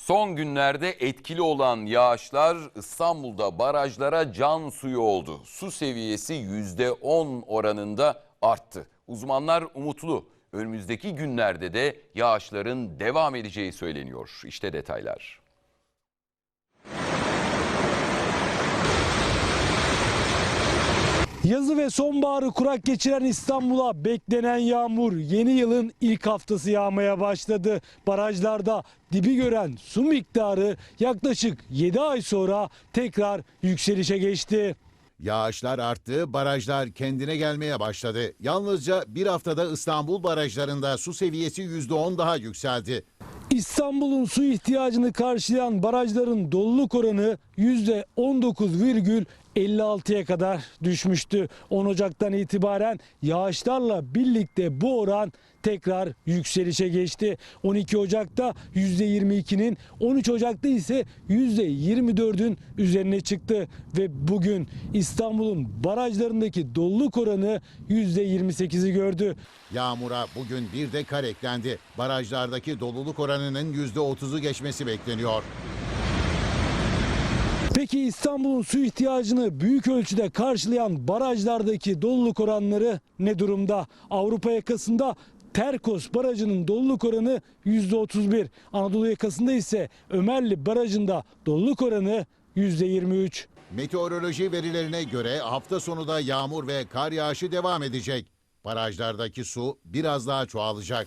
Son günlerde etkili olan yağışlar İstanbul'da barajlara can suyu oldu. Su seviyesi %10 oranında arttı. Uzmanlar umutlu. Önümüzdeki günlerde de yağışların devam edeceği söyleniyor. İşte detaylar. Yazı ve sonbaharı kurak geçiren İstanbul'a beklenen yağmur yeni yılın ilk haftası yağmaya başladı. Barajlarda dibi gören su miktarı yaklaşık 7 ay sonra tekrar yükselişe geçti. Yağışlar arttı, barajlar kendine gelmeye başladı. Yalnızca bir haftada İstanbul barajlarında su seviyesi %10 daha yükseldi. İstanbul'un su ihtiyacını karşılayan barajların doluluk oranı %19,56'ya kadar düşmüştü. 10 Ocak'tan itibaren yağışlarla birlikte bu oran tekrar yükselişe geçti. 12 Ocak'ta %22'nin 13 Ocak'ta ise %24'ün üzerine çıktı ve bugün İstanbul'un barajlarındaki doluluk oranı %28'i gördü. Yağmura bugün bir de kar eklendi. Barajlardaki doluluk oranının %30'u geçmesi bekleniyor. Peki İstanbul'un su ihtiyacını büyük ölçüde karşılayan barajlardaki doluluk oranları ne durumda? Avrupa yakasında Terkos Barajı'nın doluluk oranı %31. Anadolu yakasında ise Ömerli Barajı'nda doluluk oranı %23. Meteoroloji verilerine göre hafta sonu da yağmur ve kar yağışı devam edecek. Barajlardaki su biraz daha çoğalacak.